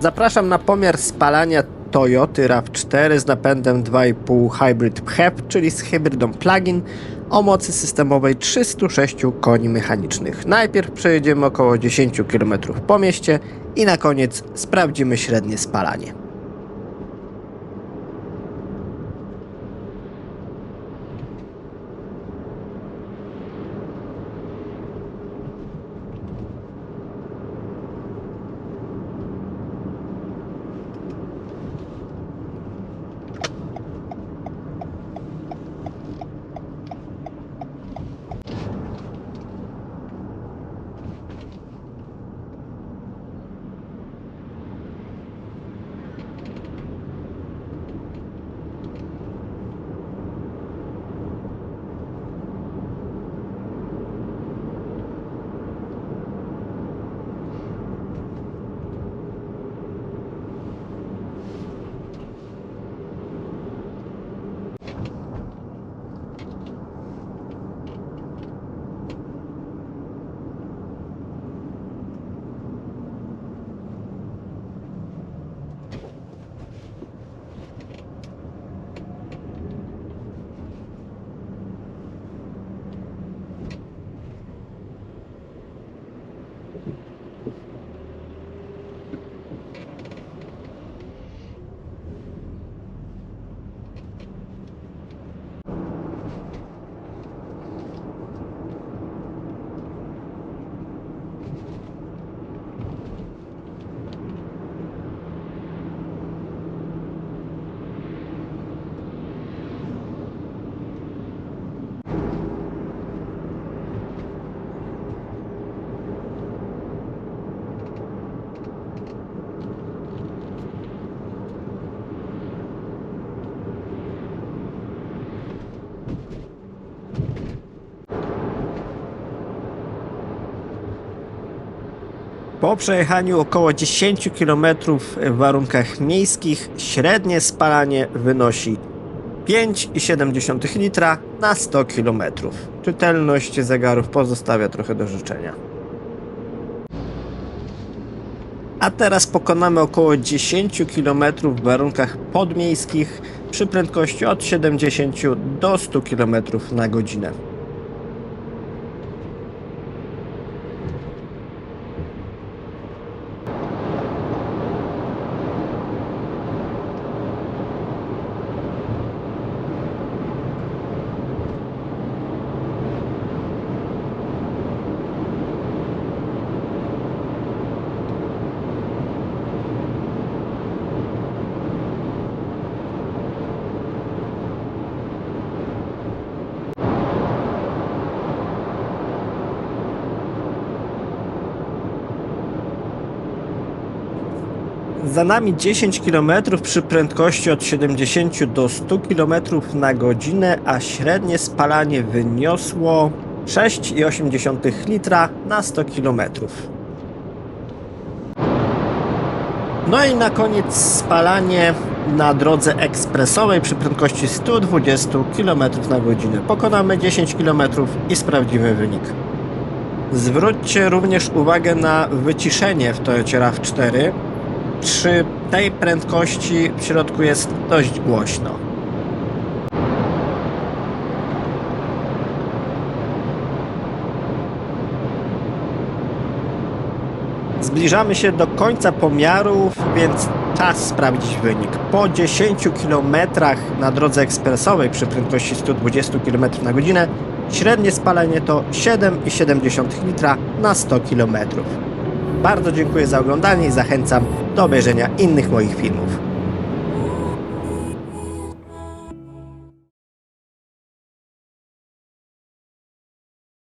Zapraszam na pomiar spalania Toyoty RAV4 z napędem 2,5 Hybrid PHEV, czyli z hybrydą plug-in o mocy systemowej 306 koni mechanicznych. Najpierw przejedziemy około 10 km po mieście i na koniec sprawdzimy średnie spalanie. Po przejechaniu około 10 km w warunkach miejskich średnie spalanie wynosi 5,7 litra na 100 km. Czytelność zegarów pozostawia trochę do życzenia. A teraz pokonamy około 10 km w warunkach podmiejskich przy prędkości od 70 do 100 km na godzinę. Za nami 10 km przy prędkości od 70 do 100 km na godzinę, a średnie spalanie wyniosło 6,8 litra na 100 km. No i na koniec spalanie na drodze ekspresowej przy prędkości 120 km na godzinę. Pokonamy 10 km i sprawdzimy wynik. Zwróćcie również uwagę na wyciszenie w Toyocie RAV4 przy tej prędkości w środku jest dość głośno. Zbliżamy się do końca pomiarów, więc czas sprawdzić wynik. Po 10 km na drodze ekspresowej przy prędkości 120 km na godzinę średnie spalanie to 7,7 litra na 100 km. Bardzo dziękuję za oglądanie i zachęcam do obejrzenia innych moich filmów.